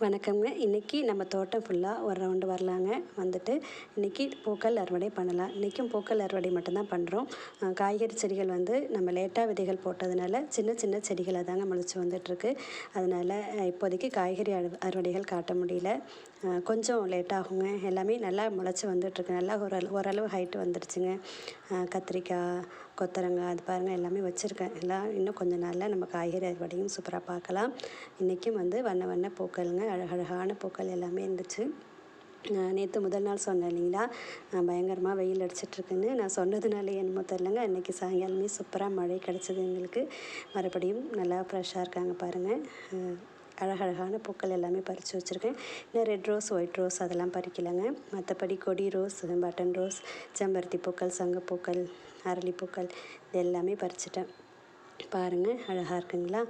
வணக்கங்க இன்றைக்கி நம்ம தோட்டம் ஃபுல்லாக ஒரு ரவுண்டு வரலாங்க. வந்துட்டு இன்றைக்கி பூக்கள் அறுவடை பண்ணலாம். இன்றைக்கும் பூக்கள் அறுவடை மட்டும்தான் பண்ணுறோம் காய்கறி செடிகள் வந்து நம்ம லேட்டாக விதைகள் போட்டதுனால சின்ன சின்ன செடிகளை தாங்க முளைச்சி வந்துட்டுருக்கு. அதனால் இப்போதைக்கு காய்கறி அறுவடைகள் காட்ட முடியல. கொஞ்சம் லேட் ஆகுங்க. எல்லாமே நல்லா முளைச்சி வந்துட்டுருக்கு. நல்லா ஒரு ஓரளவு ஹைட்டு வந்துடுச்சுங்க கத்திரிக்காய் கொத்தரங்காய் அது பாருங்கள் எல்லாமே வச்சுருக்கேன். எல்லாம் இன்னும் கொஞ்ச நாளில் நம்ம காய்கறி அறுவடையும் சூப்பராக பார்க்கலாம். இன்றைக்கும் வந்து வண்ண வண்ண பூக்கள்ங்க அழகழகான பூக்கள் எல்லாமே இருந்துச்சு. நேற்று முதல் நாள் சொன்னேன் இல்லைங்களா? பயங்கரமாக வெயில் அடிச்சிட்ருக்குன்னு. நான் சொன்னதுனால என்னமோ தெரிலங்க இன்றைக்கி சாயங்காலமே சூப்பராக மழை கிடச்சிது எங்களுக்கு. மறுபடியும் நல்லா ஃப்ரெஷ்ஷாக இருக்காங்க பாருங்கள் அழகழகான பூக்கள் எல்லாமே பறித்து வச்சுருக்கேன். இன்னும் ரெட் ரோஸ் ஒயிட் ரோஸ் அதெல்லாம் பறிக்கலைங்க. மற்றபடி கொடி ரோஸ் பட்டன் ரோஸ் செம்பருத்தி பூக்கள் சங்கப்பூக்கள் அரளிப்பூக்கள் இது எல்லாமே பறிச்சிட்டேன். பாருங்கள் அழகாக இருக்குங்களா?